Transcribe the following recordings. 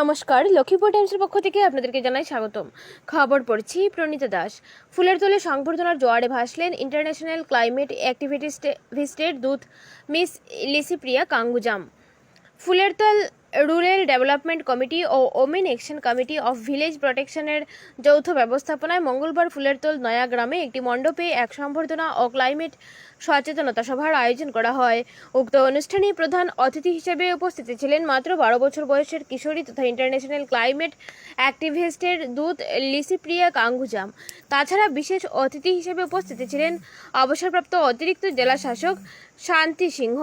নমস্কার, লক্ষ্মীপুর টাইমসের পক্ষ থেকে আপনাদেরকে জানাই স্বাগতম। খবর পড়ছি প্রণীতা দাস। ফুলের তোলে সংবর্ধনার জোয়ারে ভাসলেন ইন্টারন্যাশনাল ক্লাইমেট অ্যাক্টিভিস্টের দূত miss Licypriya Kangujam. Phulertal rural development committee O women action committee of village প্রোটেকশনের যৌথ ব্যবস্থাপনায় মঙ্গলবার ফুলেরতল নয়া গ্রামে একটি মণ্ডপে এক সম্বর্ধনা ও ক্লাইমেট সচেতনতা সভার আয়োজন করা হয়। উক্ত অনুষ্ঠানে প্রধান অতিথি হিসেবে উপস্থিত ছিলেন মাত্র বারো বছর বয়সের কিশোরী তথা ইন্টারন্যাশনাল ক্লাইমেট অ্যাক্টিভিস্টের দূত লিসিপ্রিয়া কাঙ্গুজাম। তাছাড়া বিশেষ অতিথি হিসেবে উপস্থিত ছিলেন অবসরপ্রাপ্ত অতিরিক্ত জেলা শাসক শান্তি সিংহ।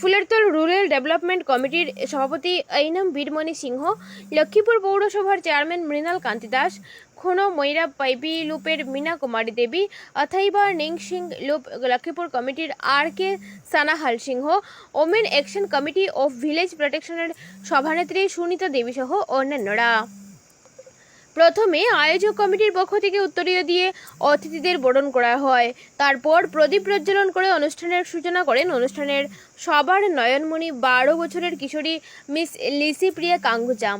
ফুলেরতল রুরাল ডেভেলপমেন্ট কমিটির সভাপতি ঐনম বীরমণি সিংহ, লক্ষ্মীপুর পৌরসভার চেয়ারম্যান মৃণাল কান্তি দাস, খুনো ময়রা পাইপি লুপের মীনা কুমারী দেবী, অথাইবা নিং সিং লুপ লক্ষ্মীপুর কমিটির R K Sanahal Singh, women action committee of village প্রোটেকশনের সভানেত্রী সুনিতা দেবী সহ অন্যান্যরা। প্রথমে আয়োজক কমিটির পক্ষ থেকে উত্তরীয় দিয়ে অতিথিদের বরণ করা হয়। তারপর প্রদীপ প্রজ্বলন করে অনুষ্ঠানের সূচনা করেন। অনুষ্ঠানের সবার নয়নমণি, বারো বছরের কিশোরী মিস লিসি প্রিয়া কাঙ্গুজাম।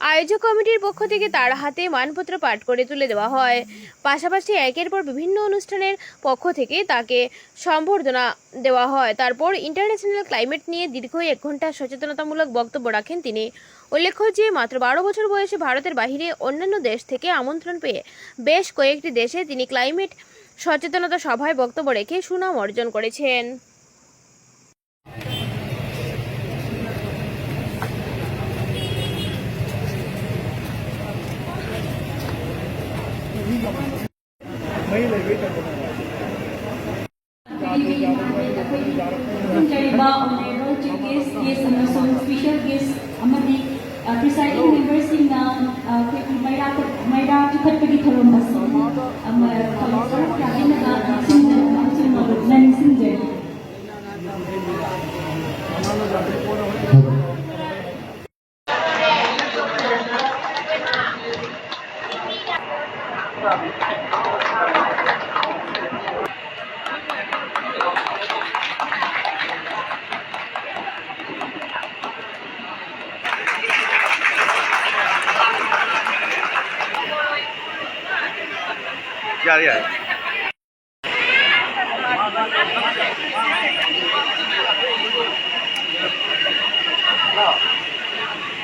আয়োজক কমিটির পক্ষ থেকে তার হাতে মানপত্র পাঠ করে তুলে দেওয়া হয়। পাশাপাশি একের পর বিভিন্ন অনুষ্ঠানের পক্ষ থেকে তাকে সম্বর্ধনা দেওয়া হয়। তারপর ইন্টারন্যাশনাল ক্লাইমেট নিয়ে দীর্ঘ এক ঘণ্টা সচেতনতামূলক বক্তব্য রাখেন তিনি। উল্লেখ্য যে, মাত্র বারো বছর বয়সে ভারতের বাহিরে অন্যান্য দেশ থেকে আমন্ত্রণ পেয়ে বেশ কয়েকটি দেশে তিনি ক্লাইমেট সচেতনতা সভায় বক্তব্য রেখে সুনাম অর্জন করেছেন। 家里人。No.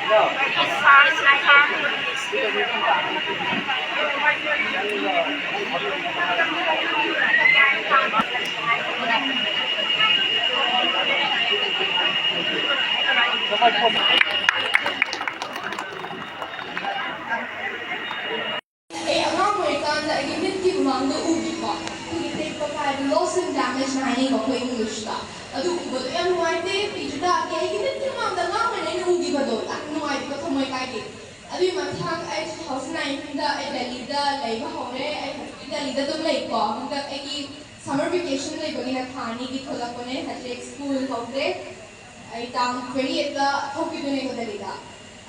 No. It's fine, it's my family. Thank you. ꯌꯨꯝꯗ ꯂꯩꯕ ꯍꯧꯔꯦ ꯑꯩ ꯍꯣꯁꯄꯤꯇꯥꯜꯗ ꯑꯗꯨꯝ ꯂꯩꯀꯣ ꯍꯟꯗꯛ ꯑꯩꯒꯤ ꯁꯝꯃꯔ ꯚꯦꯀꯦꯁꯟ ꯂꯩꯕꯅꯤꯅ ꯊꯥ ꯑꯅꯤꯒꯤ ꯊꯣꯛꯂꯛꯄꯅꯦ ꯍꯟꯗꯛ ꯁ꯭ꯀꯨꯜ ꯍꯧꯗ꯭ꯔꯦ ꯑꯩ ꯇꯥꯡ ꯇ꯭ꯋꯦꯟꯇꯤ ꯑꯩꯠꯇ ꯊꯣꯛꯈꯤꯗꯣꯏꯅꯦ ꯍꯣꯗꯂꯤꯗ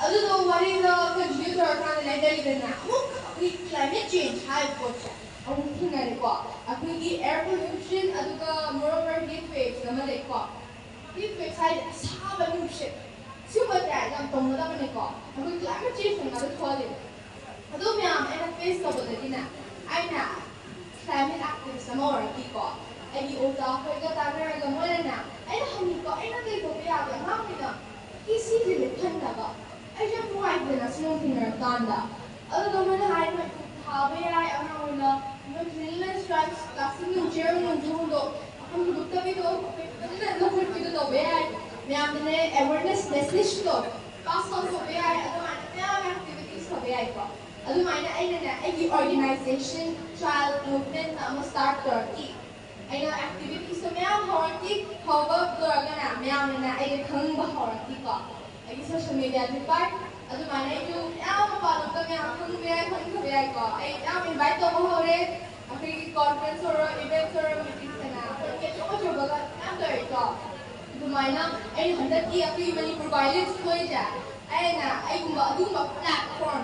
ꯑꯗꯨꯗꯣ ꯋꯥꯔꯤꯗ ꯀꯟꯇꯤꯅ꯭ꯌꯨ ꯇꯧꯔꯀꯥꯟꯗ ꯂꯩꯗꯔꯤꯗꯅ ꯑꯃꯨꯛ ꯑꯩꯈꯣꯏ ꯀ꯭ꯂꯥꯏꯃꯦꯠ ꯆꯦꯟꯖ ꯍꯥꯏꯕ ꯄꯣꯠꯁꯦ ꯑꯃꯨꯛ ꯊꯦꯡꯅꯔꯦꯀꯣ ꯑꯩꯈꯣꯏꯒꯤ ꯑꯦꯌꯔ ꯄꯣꯂꯨꯁꯟ ꯑꯗꯨꯒ ꯃꯣꯔꯣꯚꯔ ꯍꯤꯠ ꯋꯦꯚꯁ ꯑꯃ ꯂꯩꯀꯣ ꯍꯤꯠ ꯋꯦꯚ ꯍꯥꯏꯗꯤ ꯑꯁꯥꯕ ꯅꯨꯡꯁꯤꯠ ꯁꯤꯒꯨꯝꯕꯁꯦ ꯌꯥꯝ ꯇꯧꯅꯗꯕꯅꯦꯀꯣ ꯑꯩꯈꯣꯏ ꯀ꯭ꯂꯥꯏꯃꯦꯠ ꯆꯦꯟꯖ ꯉꯥꯛꯇ ꯊꯣꯛꯍꯜꯂꯦ Adobe er Facebook din aina family active samora kiko ai ota ko ga ta na ga mo na ai ha ni ko ai na ke ko ya ga ma ni ga kisi de le than da ga ai ja mo ai de na sno ni na tan da ado ga mo na ai ma ha be ai ana mo na no thriller strikes classic ni ujero ni ujero do हम गुप्ता भी तो ना ना फिर भी तो तो बे आई मैं आपने अवेयरनेस मैसेज तो पास ऑन हो बे आई अदर मैं एक्टिविटीज हो बे आई को ꯑꯗꯨꯃꯥꯏꯅ ꯑꯩꯅꯅꯦ ꯑꯩꯒꯤ ꯑꯣꯔꯒꯅꯥꯏꯖꯦꯁꯟ ꯆꯥꯏꯜ ꯃꯨꯚꯃꯦꯟ ꯑꯃ ꯁ꯭ꯇꯥꯔꯠ ꯇꯧꯔꯛꯈꯤ ꯑꯩꯅ ꯑꯦꯛꯇꯤꯚꯤꯇꯤꯁꯇꯣ ꯃꯌꯥꯝ ꯍꯧꯔꯛꯈꯤ ꯍꯧꯕ ꯂꯣꯏꯔꯒꯅꯦ ꯃꯌꯥꯝꯅꯅꯦ ꯑꯩꯒ ꯈꯪꯕ ꯍꯧꯔꯛꯈꯤꯀꯣ ꯑꯩꯒꯤ ꯁꯣꯁꯤꯌꯦꯜ ꯃꯦꯗꯤꯌꯥꯗꯤ ꯄꯥꯏ ꯑꯗꯨꯃꯥꯏꯅ ꯑꯩꯁꯨ ꯌꯥꯝ ꯃꯄꯥꯟꯂꯣꯝꯗ ꯃꯌꯥꯝ ꯈꯪꯕ ꯌꯥꯏ ꯈꯪꯗꯕ ꯌꯥꯏꯀꯣ ꯑꯩ ꯌꯥꯝ ꯏꯟꯚꯥꯏꯠ ꯇꯧꯕ ꯍꯧꯔꯦ ꯑꯩꯈꯣꯏꯒꯤ ꯀꯣꯟꯐꯔꯦꯟꯁ ꯑꯣꯏꯔꯣ ꯏꯚꯦꯟꯠ ꯑꯣꯏꯔꯣ ꯃꯤꯇꯤꯡꯁꯇꯅ ꯑꯩꯈꯣꯏꯒꯤ ꯑꯆꯧ ꯑꯆꯧꯕꯒ ꯃꯌꯥꯝ ꯇꯧꯔꯤꯀꯣ ꯑꯗꯨꯃꯥꯏꯅ ꯑꯩꯅ ꯍꯟꯗꯛꯀꯤ ꯑꯩꯈꯣꯏꯒꯤ ꯃꯅꯤꯄꯨꯔ ꯚꯥꯏꯂꯦꯟꯁ ꯊꯣꯛꯏꯁꯦ ꯑꯩꯅ ꯑꯩꯒꯨꯝꯕ ꯑꯗꯨꯒꯨꯝꯕ platform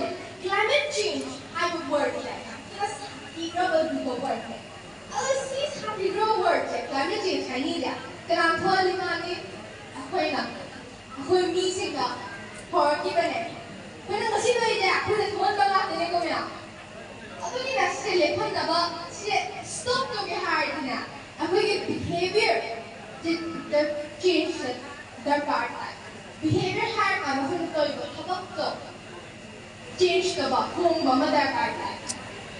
with climate change, I would work like. Plus, he probably will work like. Our seas have to grow work like climate change, I need that. Then I'm calling on it. Akoy na. Akoy missing na. For given it. When I'm sitting there, I couldn't want to laugh in the camera. Ako ni na sila lepan na ba? Sila stop to get hard na. Ako yung behavior. The, the change the part. Behavior hard na. Ako nito yung kapag to changed the home mother guideline.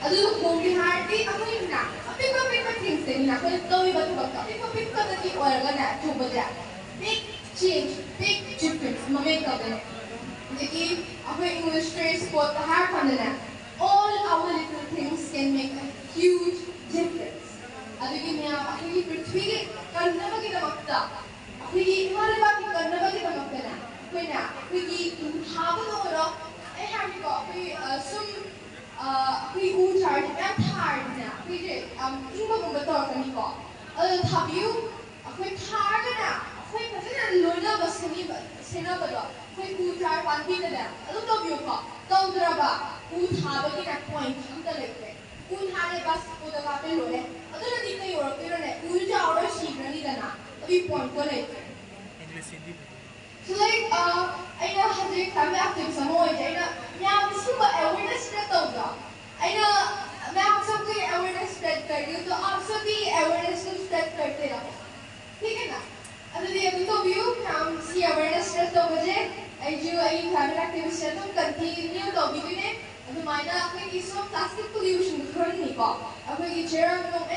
ಅದು ಹೋಗಿ ಹಾಡಿ ಅಮ್ಮ ಇನ್ನ ಅಪ್ಪಿಕ ಅಪ್ಪಿಕ things ಏನಿಲ್ಲ ಅಪ್ಪ ಕವಿ ಬಂದು ಬಕ್ಕ ಅಪ್ಪಿಕ ಅಪ್ಪಿಕ ಅದಕ್ಕೆ ಒಳಗ ನ್ಯಾಚು ಬದ್ಯ big change big difference ಮಮೇಕ ಅದನ್ನ ಅದಕ್ಕೆ ಅಪ್ಪ ಇಂಗ್ಲಿಷ್ ಟ್ರೇಸ್ ಪೋತ್ ಹಾಕ್ ಅದನ್ನ all our little things can make a huge difference ಅದಕ್ಕೆ ಮ್ಯಾ ಅಪ್ಪಿಗೆ ಪೃಥ್ವಿಗೆ ಕನ್ನಡವಾಗಿ ವಕ್ತ ಅಪ್ಪಿಗೆ ಇವಾರ ꯑꯩꯈꯣꯏ ꯎ ꯆꯥꯔꯁꯦ ꯃꯌꯥꯝ ꯊꯥꯔꯗꯤꯅꯦ ꯑꯩꯈꯣꯏꯁꯦ ꯌꯥꯝ ꯏꯪꯕꯒꯨꯝꯕ ꯇꯧꯔꯛꯀꯅꯤꯀꯣ ꯑꯗꯨ ꯊꯥꯕꯤꯌꯨ ꯑꯩꯈꯣꯏ ꯊꯥꯔꯒꯅ ꯑꯩꯈꯣꯏ ꯐꯖꯅ ꯂꯣꯏꯅꯕ ꯁꯦꯝꯕꯤꯕ ꯁꯦꯟꯅꯕꯗꯣ ꯑꯩꯈꯣꯏ ꯎ ꯆꯥꯔ ꯄꯥꯝꯕꯤꯗꯅꯦ ꯑꯗꯨꯝ ꯇꯧꯕꯤꯌꯨꯀꯣ ꯇꯧꯗ꯭ꯔꯕ ꯎ ꯊꯥꯕꯒꯤꯅ ꯄꯣꯏꯟꯠ ꯑꯝꯇ ꯂꯩꯇ꯭ꯔꯦ ꯎ ꯊꯥꯔꯦ ꯕꯁ ꯎꯗ ꯀꯥꯞꯄꯦ ꯂꯣꯏꯔꯦ ꯑꯗꯨꯅꯗꯤ ꯀꯩ ꯑꯣꯏꯔꯛꯇꯣꯏꯅꯣꯅꯦ ꯎ ꯆꯥꯎꯔ ꯁꯤꯈ꯭ꯔꯅꯤꯗꯅ ꯑꯗꯨꯒꯤ ꯄꯣꯏꯟꯠꯇꯣ ꯂꯩꯇ꯭ꯔꯦ ꯍꯧꯖꯤꯛ ꯑꯩꯅ ꯍꯧꯖꯤꯛ ꯐꯦꯃꯤꯂꯤ ꯑꯦꯛꯇꯤꯚꯤꯁ ꯑꯃ ꯑꯣꯏꯖꯩ ꯑꯩꯅ ꯃꯌꯥꯝ ꯁꯤꯒꯨꯝꯕ अवेयरनेस स्प्रेड तोगा अना मैं आप सबको ये अवेयरनेस स्प्रेड कर रही हूँ तो आप सब भी अवेयरनेस को स्प्रेड करते रहो ठीक है ना? अगर ये अभी तो व्यू हम सी अवेयरनेस स्प्रेड तो मुझे जो ये फैमिली एक्टिविस्ट है तुम कंटिन्यू तो अभी भी ने तो मायना आपने किस वक्त प्लास्टिक पोल्यूशन को नहीं पा अब ये चेयर हम लोग